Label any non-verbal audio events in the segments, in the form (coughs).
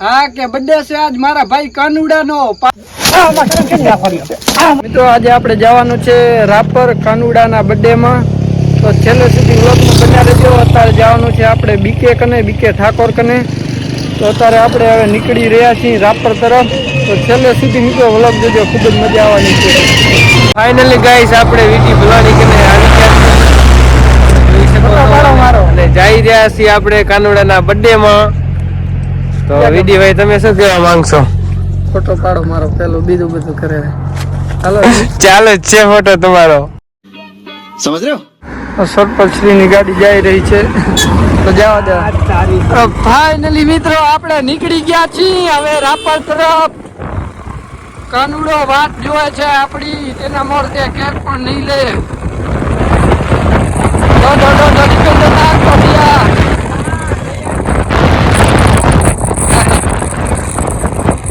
હા, કે બર્થડે છે આજ મારા ભાઈ કાનુડા નો મિત્રો, આજે આપણે જવાનું છે રાપર કાનુડા ના બર્થડે માં. તો છેલ્લે સુધી વ્લોગમાં બન્યા રહેજો. અત્યારે જવાનું છે આપણે બીકે કને બીકે ઠાકોર કને. તો અત્યારે આપણે હવે નીકળી રહ્યા છીએ રાપર તરફ. તો છેલ્લે સુધી મિત્રો, વ્લોગ જોજો. ખૂબ જ મજા આવવાની છે. ફાઇનલી ગાઈસ આપણે વીટી ભુલાણી કને આવી રહ્યા છીએ આપણે કાનુડાના બર્થડેમાં તો વિડી ભાઈ તમે શું કહેવા માંગશો? ફોટો પાડો મારો પેલો બીજું બધું કરે. ચાલો ચાલો છે ફોટો તમારો. સમજ રહ્યો? શોર્ટ પર ગાડી જઈ રહી છે. તો જવા દે. ફાઇનલી મિત્રો આપણે નીકળી ગયા છીએ. હવે રાપર તરફ. કાનુડો વાત જોવે છે આપણી. તેના મોર તે પણ નહીં લે.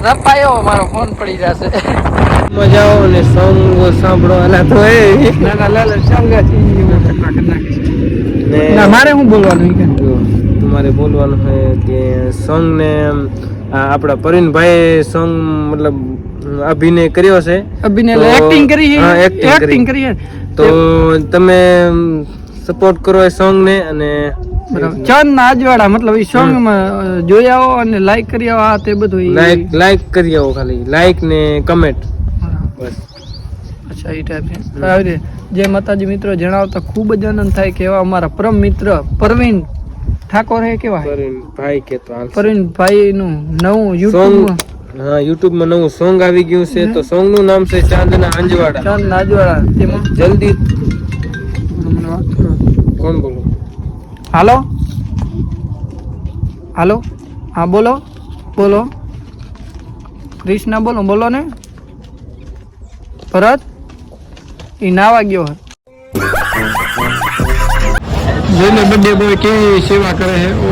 રપાયો મારો ફોન પડી જશે આવો ને સોંગ સાંભળો અલા તો એ ના ના ના મારે હું બોલવાનું કે? તમારે બોલવાનું છે કે સોંગ ને આ આપણા પરવીનભાઈ સોંગ મતલબ અભિનય કર્યો છે અભિનય એક્ટિંગ કરી છે હા, એક્ટિંગ કરી. કરી તો તમે સપોર્ટ કરો એ સોંગ ને અને ચંદ ના અજવાળા મતલબ એ સોંગમાં જોઈ આવો અને લાઈક કરી આવો આ તે બધું લાઈક લાઈક કરી આવો ખાલી. લાઈક ને કમેન્ટ. બસ. અચ્છા એ ટાઈપ જે આવી માતાજી મિત્રો જણાવતા ખૂબ જ આનંદ થાય કે એવા અમારા પરમ મિત્ર પરવીન ઠાકોર હે કેવા પરવીન ભાઈ કે તો પરવીન ભાઈ નું નવું યુટ્યુબ હા યુટ્યુબમાં નવું સોંગ આવી ગયું છે તો સોંગનું નામ છે ચાંદના અંજવાડા ચાંદના અંજવાડા તેમાં? જલ્દી. વાત કરો. કોણ બોલો? હાલો? હાલો? હા બોલો. બોલો. ક્રિષ્ના બોલો. બોલો ને. ભરત એ નાવા ગયો હે જોઈને બર્થડે બોય કેવી સેવા કરે છે ઓ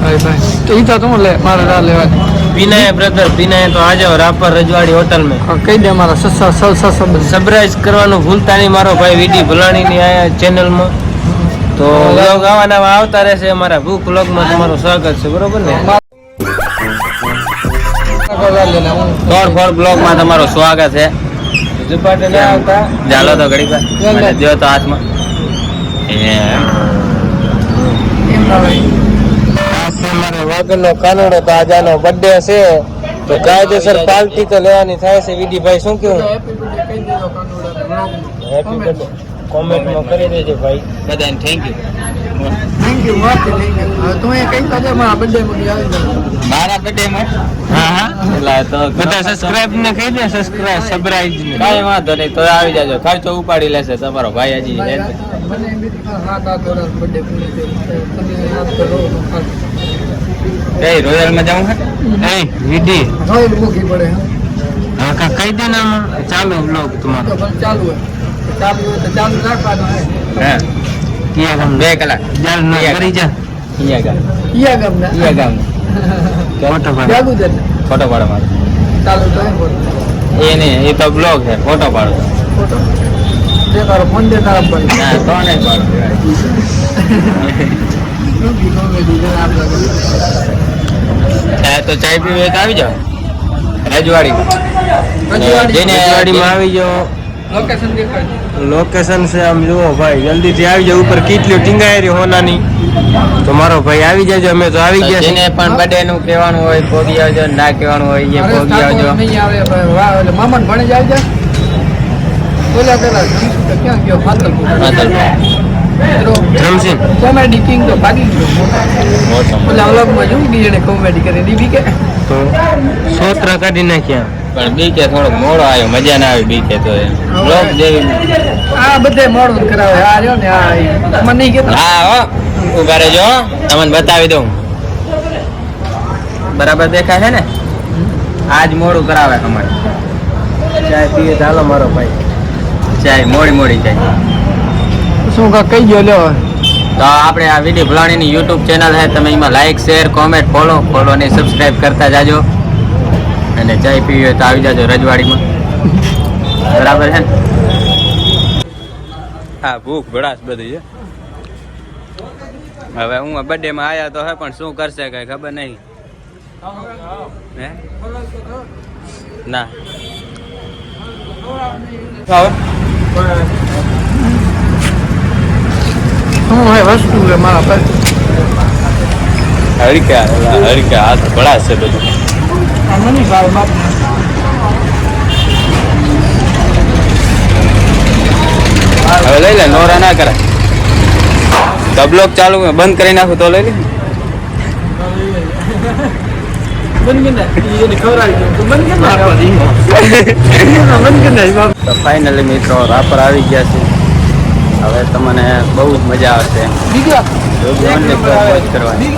ભાઈ ભાઈ. તો ઈ તો તમે લે મારે રાહ લેવા દે. વિનય બ્રધર વિનય તો આજે રાપર રજવાડી હોટલ મેં. કહી દે મારા સબસ્ક્રાઇબ કરવાનું ભૂલતા નહીં મારો ભાઈ વીડી ભલાણી ની આયા ચેનલમાં તો વ્લોગ આવા આવતા રહેશે અમારા ભૂખ વ્લોગમાં તમારું સ્વાગત છે બરોબર ને? ફોર ફોર બ્લોગમાં તમારું સ્વાગત છે. ઝુપાટે ના આવતા. ચાલો તો ઘડી વાર. જો તો હાથમાં એ એમ ના હોય. વગરનો કાનડો તો આજાનો બર્થડે છે તો કાયદેસર પાર્ટી તો લેવાની થાય છે વિધિભાઈ શું કેવું. હેપી બર્થડે કોમેન્ટમાં કરી દેજો ભાઈ બધાને થેન્ક યુ થેન્ક યુ વાત છે, thank you. હવે તું એ કઈ કાજે મારા બર્થડે માં. મારા બર્થડે માં હા હા એટલે તો બધા સબસ્ક્રાઇબ ને કહી દે સબસ્ક્રાઇબ સબસ્ક્રાઇબ ને કાઈ વાંધો નહીં તો આવી જાજો ખર્ચો ઉપાડી લેશે તમારો ભાઈ હજી મને એમ બી થયું, સાત આઠ વર્ષ birthday પૂરી થઈ. તમે યાદ કરો. કઈ રોયલમાં જાઉં હે એ વિધિ? હવે મૂકી પડે હે. હા કા કહી દે ને ચાલુ બ્લોગ તો તમારો ચાલુ હે ચાલુ હોય તો ચાલુ રાખવાનો હે. હે. કિયા ગામ બે કલાક. ચાલ ના કરી જા. કિયા ગામ. કિયા ગામ ના કિયા ગામ. ફોટો પાડો. જાગુ છે ને. ફોટો પાડો મારો. ચાલુ તો હે ફોટો. એ ને એ તો બ્લોગ છે ફોટો પાડો. ફોટો. દે તારો ફોન દે તારા પર. ના તો નહીં પાડો. (laughs) તો ચાય પીવે આવી જાઓ. રજવાડી. જઈને રજવાડીમાં આવી જાઓ. લોકેશન છે આમ જુઓ ભાઈ જલ્દીથી આવી જાવ ઉપર કીટલી ટીંગાયેલી હોનાની. તો મારો ભાઈ આવી જજો અમે તો આવી ગયા જેને પણ બર્થડે નું કહેવાનું હોય પોગી આવજો ના કહેવાનું હોય એ ભોગી પોગી આવજો. મામાને ભણે જ આવી જાય. પેલા પેલા ક્યાં ગયો? ફાતલપુર. કોમેડી કિંગ તો ભાગી ગયો ઓલા વ્લોગમાં જોયું કે એને કોમેડી કરી. ડી બી કે તો સોત્રા કાઢી નાખ્યા. પણ બીકે થોડોક મોડો આવ્યો મજા ના આવી બીકે તો બ્લોગ જેવી. આ બધે મોડું કરાવે. આ રહ્યો ને આ. મને નહીં કહેતા. હા હો. ઊભા રહેજો તમને બતાવી દઉં. બરાબર દેખાય છે ને? આજ મોડું કરાવે અમારે. ચાય પીએ ચાલો મારો ભાઈ. ચાય મોડી મોડી ચાય. શું કા કહી ગયો લ્યો તો આપણે આ વિધિ ભલાણીની યુટ્યુબ ચેનલ છે તમે એમાં like share comment follow follow ને સબસ્ક્રાઇબ કરતા જાજો. અને ચાય પીવી હોય તો આવી જાજો રજવાડીમાં. બરાબર છે ને? હા ભૂખ ભડાશ બધી છે. હવે હું બર્થડે માં આયા તો હે પણ શું કરશે કઈ ખબર નહીં. હે? ના. શું હે વસ્તુ છે મારા પાસે. હરકા હરકા હાથ ભળાશે બધું. મને ભાવે હવે લઈ લે નોરા ના કરાય. ડબલોક બ્લોક ચાલુ બંધ કરી નાખું તો લઈ લે. ફાઈનલી કરી કરી કરી મિત્રો રાપર આવી ગયા છે. હવે તમને બહુ જ મજા આવશે. કરવાની.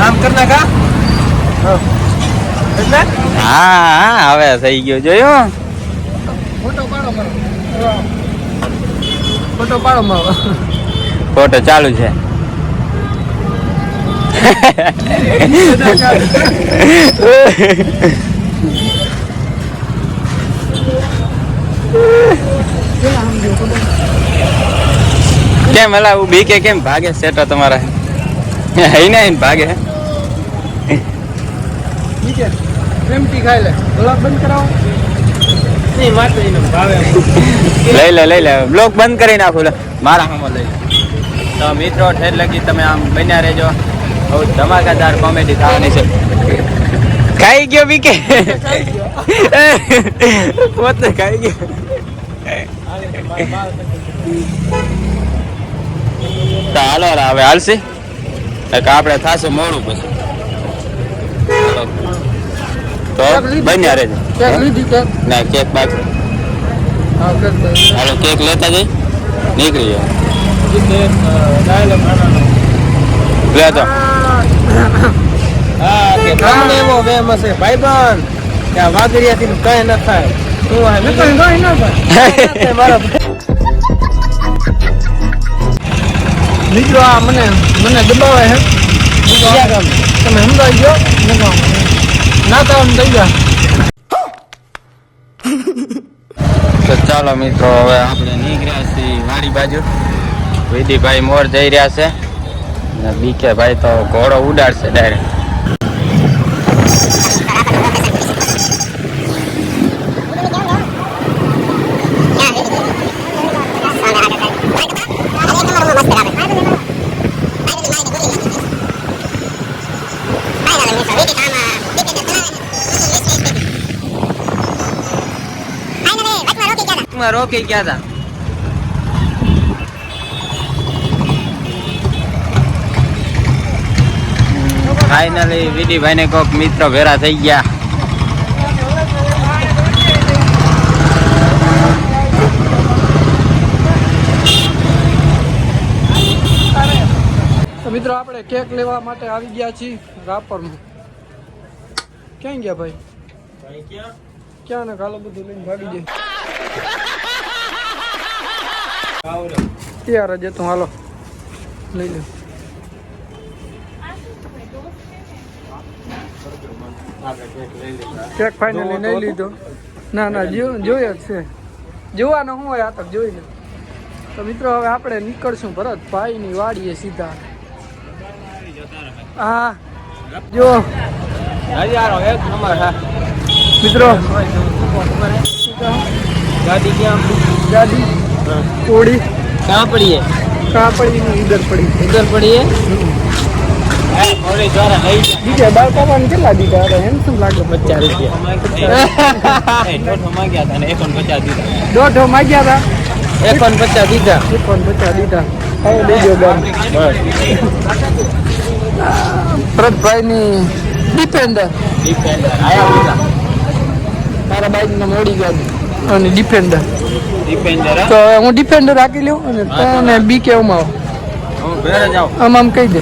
આમ કર કા હા હા હવે થઈ ગયો. જોયો? ફોટો પાડો મારો. ફોટો પાડો મારો. ફોટો ચાલુ છે. કેમ એલા હું બીકે કેમ ભાગે સેટા તમારા? હઈ ને ભાગે? લઈ લે લઈ લે, બ્લોક બંધ કરી નાખો મારા હામો લઈ લે. તો મિત્રો ઠેર લગી તમે આમ બન્યા રહેજો. બહુ ધમાકાદાર કોમેડી થવાની છે. ખાઈ ગયો બીકે પોતે ખાઈ ગયો. તો હાલો રા, હવે હાલશે? આપણે થાશે મોડું પછી. તો બન્યા કેક ના કેક બાકી. હાલો કેક લેતા જઈ. નીકળી જાઓ. લેતા હા કે તમને એવો વેમ હશે. ભાઈબંધ કે આ વાઘરિયાથી કઈ ન થાય. શું આ નકર કઈ ન થાય. (laughs) મારા મિત્રો આ મને મને દબાવે હે. તમે સમજાઈ ગયો? ના તો આમ થઈ ગયા. તો ચાલો મિત્રો હવે આપણે નીકળ્યા છીએ વાડી બાજુ. વિધિભાઈ મોર જઈ રહ્યા છે. અને બીકે ભાઈ તો ઘોડો ઉડાડશે ડાયરેક્ટ રોકી ગયા હતા ફાઇનલી વિધિભાઈ ને કોક મિત્ર ભેરા થઈ ગયા. તો મિત્રો આપણે કેક લેવા માટે આવી ગયા છીએ રાપરમાં. ક્યાં ગયા ભાઈ? ક્યાં ને કાલો બધું લઈને ભાગી જાય (laughs) ત્યારે જતો હાલો. લઈ લે. ચેક ફાઇનલી નહીં લીધો. ના ના જોયો જ છે. જોવાનો હું હોય આ તક જોઈ લે. તો મિત્રો હવે આપણે નીકળશું ભરતભાઈની વાડીએ સીધા. હા જો. મિત્રો ગાડી ક્યાં ગાડી કોડી કાં પડી કાં પડી ઉધર પડી. ઉધર બીજા બાર કાપાને કેટલા દીધા? અરે શું લાગે? પચાસ રૂપિયા. દોઢો માંગ્યા હતા ને એકોન પચાસ દીધા. હતા? એકોન પચાસ દીધા. હવે દેજો ગામ. ભરતભાઈની ડિફેન્ડર ડિફેન્ડર આયા બધા મારા બાઈકને મોડી ગાડી. અને ડિફેન્ડર ડિફેન્ડર તો હું ડિફેન્ડર રાખી લઉં અને તને બી કે ઉમાં હું આમ આમ કહી દે.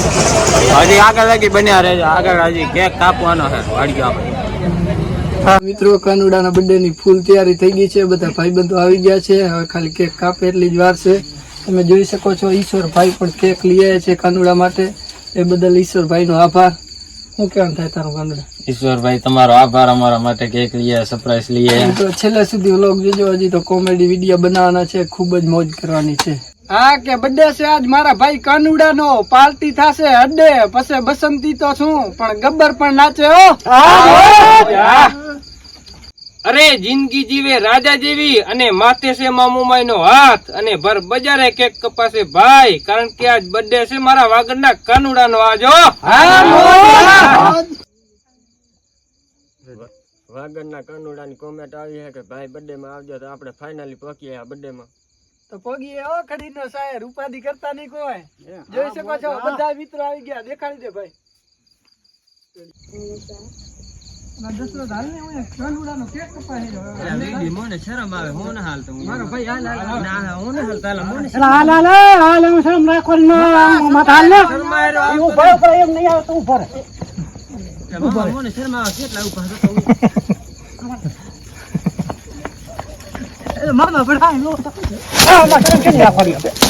હજી આગળ લાગી બન્યા રહેજો. આગળ હજી કેક કાપવાનો છે. વાડીઓ આપણે. મિત્રો કાનુડાના બર્થડે ની ફૂલ તૈયારી થઈ ગઈ છે. બધા ભાઈબંધો આવી ગયા છે. હવે ખાલી કેક કાપે એટલી જ વાર છે. તમે જોઈ શકો છો ઈશ્વરભાઈ પણ કેક લઈ આવ્યા છે કાનુડા માટે. એ બદલ ઈશ્વરભાઈનો આભાર. શું કેમ થાય તારું કાનુડા? ઈશ્વરભાઈ તમારો આભાર અમારા માટે કેક લઈએ સરપ્રાઈઝ લઈએ તો છેલ્લે સુધી વ્લોગ જોજો. હજી તો કોમેડી વીડિયો બનાવવાના છે. ખૂબ જ મોજ કરવાની છે. હા કે બર્થડે છે આજ મારા ભાઈ કાનુડા નો પાર્ટી થશે અડે પછી બસંતી તો છું પણ ગબ્બર પણ નાચે હો. અરે જિંદગી જીવે રાજા જેવી અને માથે છે મામુમાઈ નો હાથ અને ભર બજારે કેક કપાસે ભાઈ. કારણ કે આજ બર્થડે છે મારા વાગડના કાનુડા નો આજો હો. વાગડના કાનુડા ની કોમેન્ટ આવી છે કે ભાઈ બર્થડે માં આવજો તો આપણે ફાઇનલી પહોંચીએ આ બર્થડે માં. તો પગી ઓ ખડી નો શાયર ઉપાધિ કરતા નહીં કોઈ. જોઈ શકો છો બધા મિત્રો આવી ગયા દેખાડી દે ભાઈ. ના, આવે કેટલા ને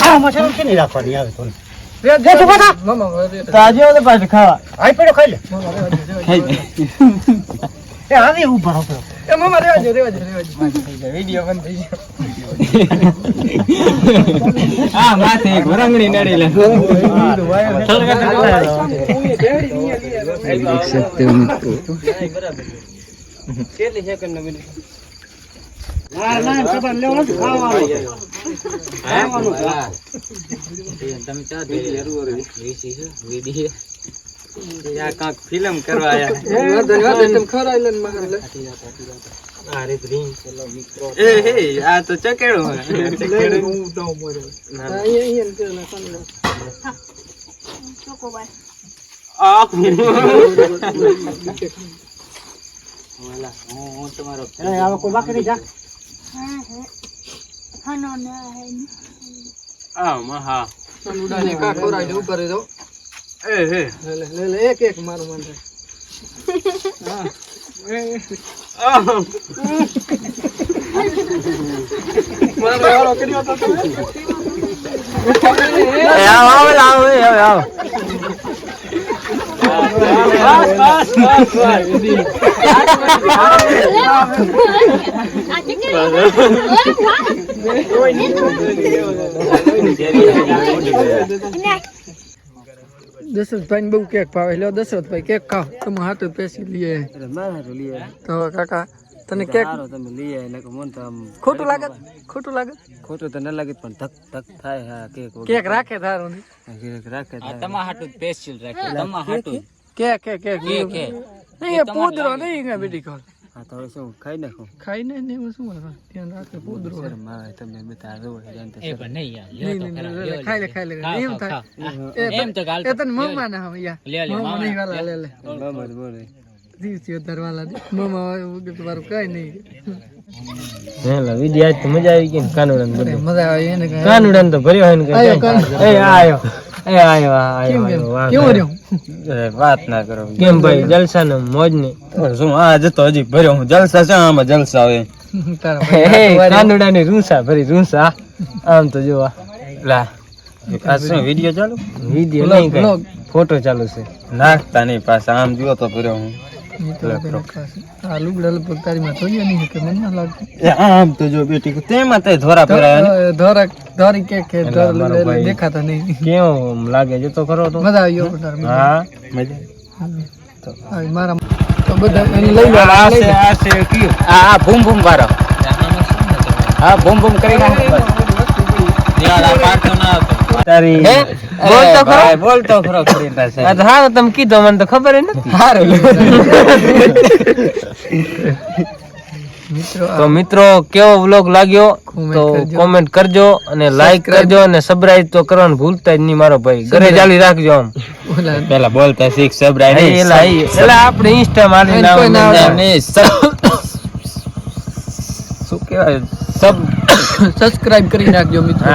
શરમ શરમ મામા, રે- એ મામા રેવા દો, રેવા દો, રેવા દો. બંધ થઈ ગયો હા માથે એક વરંગણી નડી લે કેટલી સેકન્ડ નો મિનિટ ફિલ્મ કરવા આ તો ચકેડો હે (laughs) હા, અહીંયા- અહીંયા ને પેલા કાનુડા. આ આ મહા કાનુડાને કાં દે, ઉપર દો. એ હે લે, લે, લે, એક એક મારું મન રહે. હા. આવો આવો આવો આવો દશરથભાઈ ને બહુ કેક ભાવે. લ્યો દશરથભાઈ કેક ખાવ તમે હાથે પેસી લઈએ તો કાકા તને કેક તમે લઈ આય નકર મન તો આમ ખોટું લાગે? ખોટું લાગે? ખોટું તો ન લાગે પણ ધક ધક થાય હા કેક કેક રાખે તારું કેક રાખે તમારા હાટું સ્પેશિયલ રાખે તમારા હાટું કે કે કે નહીં એ પૂદરો નહીં કે બેટી ખોલ હા તો શું ખાઈ નાખો? ખાઈ ને ને શું હવે ધ્યાન રાખે પૂદરો હોય. મારે તમે બધા જો એ પણ નહીં યાર. નહીં, નહીં, નહીં, ખાઈ લે ખાઈ લે એમ થાય. એમ તો ગાલ એ તને મમ્મા ના હવે યાર. લે, લે, મમ્મા નહીં વાલા લે લે. બાબા બોલે. દિવસી વધારે દે. મમ્મા વગર તમારું કઈ નહીં. હેલા વિડિયો તો મજા આવી ગઈ ને કાનુડાને અરે, મજા આવે એને કઈ તો ભર્યો હોય ને આયો, એ આયો. એ આયો આયો, કેવું રહ્યો? વાત ના કરો. કેમ ભાઈ જલસા ને મોજ ને? શું આ જતો હજી ભર્યો. હું જલસા છે આમાં જલસા હોય. ભાઈ કાનુડા ની રૂંસા ભરી રૂંસા. આમ તો જોવા. લા શું વિડિયો ચાલુ? વીડિયો નહીં ફોટો ચાલુ છે. નાખતા નહીં પાછા. આમ જુઓ તો ભર્યો હું. આમ તો જો બેટી તેમાં તે ધોરા પહેરાયા. ધોરા ધોરી કે. દેખાતા નહીં. કેવું લાગે? જો તો ખરો તો. મજા આવી હા મજા. મારા તો બધા એને લઈ લો આ છે આ છે કયું? આ આ બૂમ બૂમ વાળો. હા બૂમ કરી નાખો યાર આ પાડતો ના આવતો તારી હે? બોલતો ખરો. ભાઈ, બોલતો ખરો ખરી પાસે. આ તમે કીધો મને તો ખબર ય નથી. હારો મિત્રો તો મિત્રો કેવો વ્લોગ લાગ્યો? તો કોમેન્ટ કરજો અને લાઈક. કરજો અને સબસ્ક્રાઇબ તો કરવાનું ભૂલતા જ નહીં મારો ભાઈ. ઘરે ચાલી રાખજો આમ. પેલા બોલતા શીખ સબરાઈ એલા એલા આપણે ઇન્સ્ટા મારી ના. (coughs) શું કહેવાય? સબ સબસ્ક્રાઇબ કરી નાખજો મિત્રો.